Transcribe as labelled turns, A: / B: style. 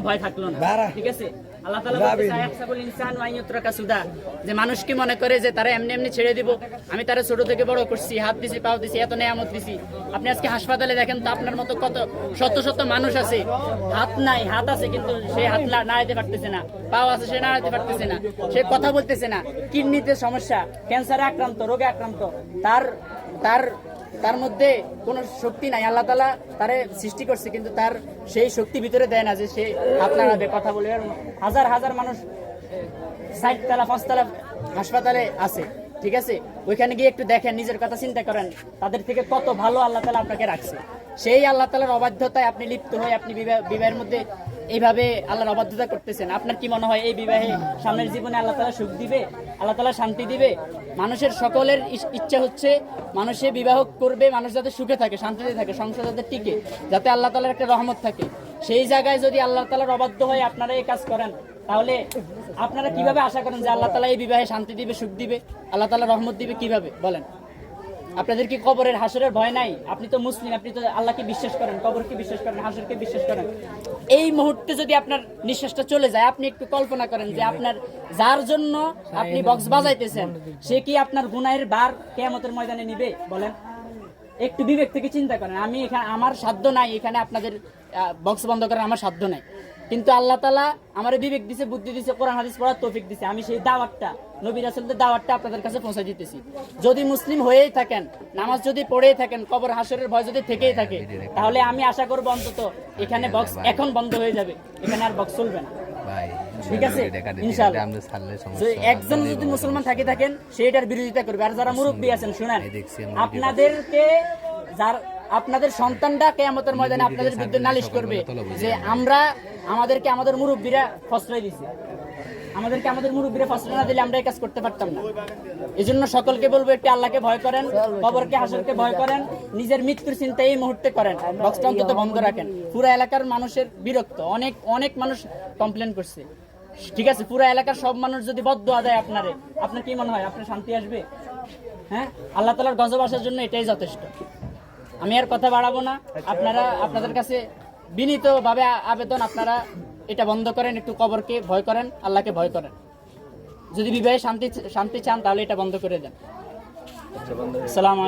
A: ভয় থাকল না। ঠিক আছে? আল্লাহ তাআলা ইনসান ওয়া সুদা। যে মানুষ কি মনে করে যে তারা এমনি এমনি ছেড়ে দিব? আমি তারা ছোট থেকে বড় করছি হাত দিছি পাও দিছি এত নেয়ামত দিছি। আপনি আজকে হাসপাতালে দেখেন তো আপনার মতো কত শত শত মানুষ আছে। হাত নাই হাত আছে কিন্তু সে হাত না- নাড়াতে পারতেছে না। পাও আছে সে নাড়াতে পারতেছে না। সে কথা বলতেছে না। কিডনিতে সমস্যা ক্যান্সারে আক্রান্ত রোগে আক্রান্ত। তার তার তার মধ্যে কোনো শক্তি নাই। আল্লাহ তালা তারে সৃষ্টি করছে, কিন্তু তার সেই শক্তি ভিতরে দেয় না যে সে হাত নাড়াবে কথা আর হাজার হাজার মানুষ ষাট তালা পাঁচতলা হাসপাতালে আছে, ঠিক আছে? ওইখানে গিয়ে একটু দেখেন, নিজের কথা চিন্তা করেন, তাদের থেকে কত ভালো আল্লাহ তালা আপনাকে রাখছে। সেই আল্লাহ তালার অবাধ্যতায় আপনি লিপ্ত হয়ে আপনি বিবাহ- বিবাহের মধ্যে এইভাবে আল্লাহর অবাধ্যতা করতেছেন। আপনার কি মনে হয় এই বিবাহে সামনের জীবনে আল্লাহ তালা সুখ দিবে? আল্লাহ তালা শান্তি দিবে? মানুষের সকলের ইচ্ছা হচ্ছে মানুষে বিবাহ করবে, মানুষ যাতে সুখে থাকে, শান্তিতে থাকে, সংসার যাতে টিকে, যাতে আল্লাহ তালার একটা রহমত থাকে। সেই জায়গায় যদি আল্লাহ তালার অবাধ্য হয়ে আপনারা এই কাজ করেন, তাহলে আপনারা কীভাবে আশা করেন যে আল্লাহ তালা এই বিবাহে শান্তি দিবে, সুখ দিবে? আল্লাহ তালা রহমত দিবে কীভাবে? বলেন। আপনাদের কি কবরের হাসরের ভয় নাই? আপনি তো মুসলিম, আপনি তো আল্লাহকে বিশ্বাস করেন, কবরকে বিশ্বাস করেন, হাসরকে বিশ্বাস করেন। এই মুহূর্তে যদি আপনার নিঃশ্বাসটা চলে যায়, আপনি একটু কল্পনা করেন যে আপনার যার জন্য আপনি বক্স বাজাইতেছেন, সে কি আপনার গুনাহের বার কেয়ামতের ময়দানে নিবে? বলেন। একটু বিবেক থেকে চিন্তা করেন। আমি এখানে, আমার সাধ্য নাই, এখানে আপনাদের বক্স বন্ধ করার আমার সাধ্য নাই। কিন্তু আল্লাহ তালা আমার বিবেক দিছে বুদ্ধি দিছে কোরআন হাদিস পড়ার তৌফিক দিছে। আমি সেই দাওয়াতটা নবী রাসুলদের দাওয়াতটা আপনাদের কাছে পৌঁছে দিতেছি। যদি মুসলিম হয়েই থাকেন নামাজ যদি পড়েই থাকেন কবর হাসরের ভয় যদি থেকেই থাকে তাহলে আমি আশা করব অন্তত এখানে বক্স এখন বন্ধ হয়ে যাবে। এখানে আর বক্স চলবে না। ঠিক আছে? ইনশাআল্লাহ। একজন যদি মুসলমান থাকে থাকেন সেইটার বিরোধিতা করবে। আর যারা মুরব্বী আছেন শুনেন আপনাদেরকে যার আপনাদের সন্তানটা কেয়ামতের ময়দানে আপনাদের বিরুদ্ধে নালিশ করবে যে আমরা আমাদেরকে আমাদের মুরব্বীরা ফসলাই দিছে। আমাদেরকে আমাদের মুরব্বীরা ফসল না দিলে আমরা এই কাজ করতে পারতাম না। এই জন্য সকলকে বলব, একটি আল্লাহকে ভয় করেন, কবরকে, হাসরকে ভয় করেন, নিজের মৃত্যুর চিন্তা এই মুহূর্তে করেন। বক্সটা অন্তত বন্ধ রাখেন। পুরো এলাকার মানুষের বিরক্ত। অনেক অনেক মানুষ কমপ্লেন করছে। ঠিক আছে, পুরো এলাকার সব মানুষ যদি বদ্ধ আদায় আপনারে, আপনার কি মনে হয়, আপনার শান্তি আসবে? হ্যাঁ? আল্লাহ তালার গজব আসার জন্য এটাই যথেষ্ট। আমি আর কথা বাড়াবো না। আপনারা, আপনাদের কাছে বিনীতভাবে ভাবে আবেদন আপনারা এটা বন্ধ করেন একটু কবরকে ভয় করেন আল্লাহকে ভয় করেন। যদি বিবাহে শান্তি শান্তি চান তাহলে এটা বন্ধ করে দেন। সালাম